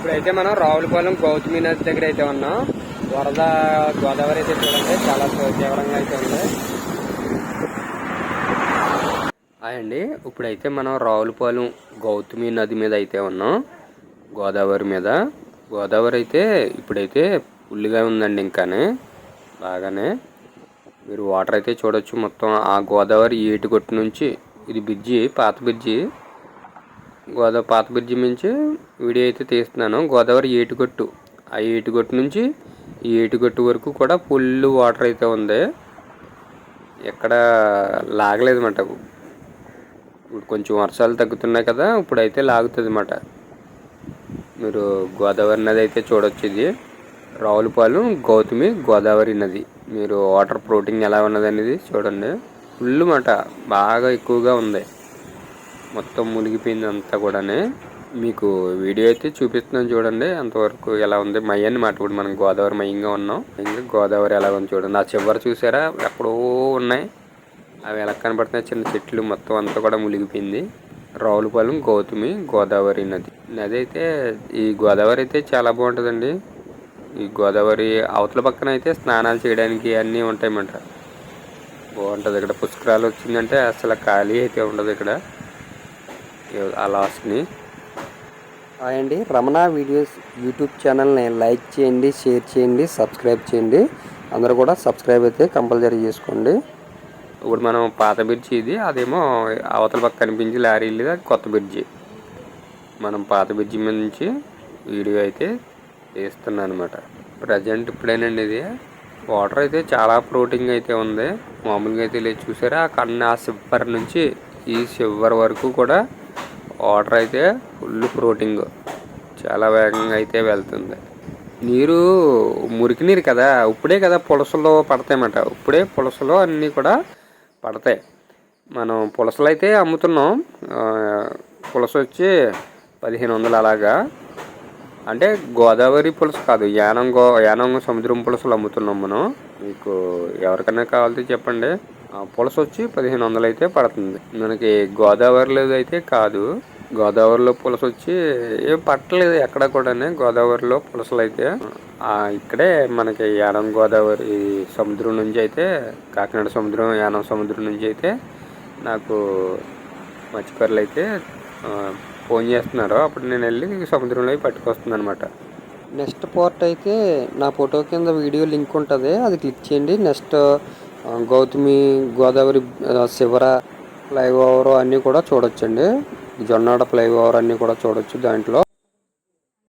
ఇప్పుడైతే మనం రావులపాలెం గౌతమి నది దగ్గర అయితే ఉన్నాం. వరద గోదావరి అయితే చూడండి చాలా తీవ్రంగా అయితే ఉంది. అండి ఇప్పుడైతే మనం రావులపాలెం గౌతమి నది మీద అయితే ఉన్నాం గోదావరి మీద. గోదావరి అయితే ఇప్పుడైతే ఫుల్గా ఉందండి ఇంకానే బాగానే. మీరు వాటర్ అయితే చూడొచ్చు మొత్తం. ఆ గోదావరి ఏటుగొట్టు నుంచి ఇది బ్రిడ్జి పాత బ్రిడ్జి. గోదావరి పాత బ్రిడ్జి నుంచి వీడియో అయితే తీస్తున్నాను. గోదావరి ఏటుగొట్టు. ఆ ఏటుగొట్టు నుంచి ఈ ఏటుగొట్టు వరకు కూడా ఫుల్ వాటర్ అయితే ఉంది. ఎక్కడ లాగలేదు అన్నమాట ఇప్పుడు కొంచెం వర్షాలు తగ్గుతున్నాయి కదా ఇప్పుడు అయితే లాగుతుంది అన్నమాట మీరు గోదావరి నది అయితే చూడొచ్చు ఇది. రావులపాలెం గౌతమి గోదావరి నది. మీరు వాటర్ ప్రోటీన్ ఎలా ఉన్నది అనేది చూడండి. ఫుల్ మాట బాగా ఎక్కువగా ఉంది. మొత్తం మునిగిపోయింది అంతా కూడానే. మీకు వీడియో అయితే చూపిస్తున్నాను చూడండి అంతవరకు ఎలా ఉంది. మయ్య మాట ఇప్పుడు మనం గోదావరి మయంగా ఉన్నాం. ఇంకా గోదావరి ఎలా ఉంది చూడండి. ఆ చివరి చూసారా? ఎక్కడో ఉన్నాయి. అవి ఎలా కనబడుతున్నాయి చిన్న చెట్లు మొత్తం అంతా కూడా మునిగిపోయింది. రావులపాలెం గౌతమి గోదావరి నది. నది అయితే ఈ గోదావరి అయితే చాలా బాగుంటుందండి. ఈ గోదావరి అవతల పక్కన అయితే స్నానాలు చేయడానికి అన్నీ ఉంటాయన్నమాట. బాగుంటుంది. ఇక్కడ పుష్కరాలు వచ్చిందంటే అసలు ఖాళీ అయితే ఉండదు ఇక్కడ. ఆ లాస్ట్ని. అండి రమణ వీడియోస్ యూట్యూబ్ ఛానల్ని లైక్ చేయండి షేర్ చేయండి సబ్స్క్రైబ్ చేయండి. అందరూ కూడా సబ్స్క్రైబ్ అయితే కంపల్సరీ చేసుకోండి. ఇప్పుడు మనం పాత బ్రిడ్జి ఇది అదేమో అవతల పక్క కనిపించి లారీ వెళ్ళేది అది కొత్త బ్రిడ్జి. మనం పాత బ్రిడ్జి మీద నుంచి వీడియో అయితే తీస్తున్నాను అనమాట ప్రజెంట్ ఇప్పుడేనండి ఇది. వాటర్ అయితే చాలా ఫ్లోటింగ్ అయితే ఉంది. మామూలుగా అయితే లేదు చూసారా? ఆ కన్నా ఆ సివ్వర్ నుంచి ఈ సివ్వర్ వరకు కూడా వాటర్ అయితే ఫుల్ ఫ్లోటింగ్. చాలా వేగంగా అయితే వెళ్తుంది. నీరు మురికి నీరు కదా ఇప్పుడే కదా పులసలో పడతాయన్నమాట. ఇప్పుడే పులసలో అన్నీ కూడా పడతాయి. మనం పులసలు అయితే అమ్ముతున్నాం. పులస వచ్చి పదిహేను వందలు అలాగా. అంటే గోదావరి పులస కాదు యానం గో యానం సముద్రం పులసలు అమ్ముతున్నాం మనం. మీకు ఎవరికైనా కావాలంటే చెప్పండి. పులస వచ్చి పదిహేను వందలు అయితే పడుతుంది. మనకి గోదావరిలో అయితే కాదు. గోదావరిలో పులస వచ్చి ఏం పట్టలేదు ఎక్కడ కూడా గోదావరిలో పులసలు అయితే ఇక్కడే మనకి యానం గోదావరి సముద్రం నుంచి అయితే కాకినాడ సముద్రం యానం సముద్రం నుంచి అయితే నాకు మత్స్యకారులు అయితే ఫోన్ చేస్తున్నారు. అప్పుడు నేను వెళ్ళి సముద్రంలో పట్టుకొస్తున్నాను అనమాట నెక్స్ట్ పార్ట్ అయితే నా ఫోటో కింద వీడియో లింక్ ఉంటుంది. అది క్లిక్ చేయండి. నెక్స్ట్ గౌతమి గోదావరి శివర ఫ్లైఓవర్ అన్నీ కూడా చూడొచ్చండి. జొన్నాడ ఫ్లైఓవర్ అన్నీ కూడా చూడొచ్చు దాంట్లో.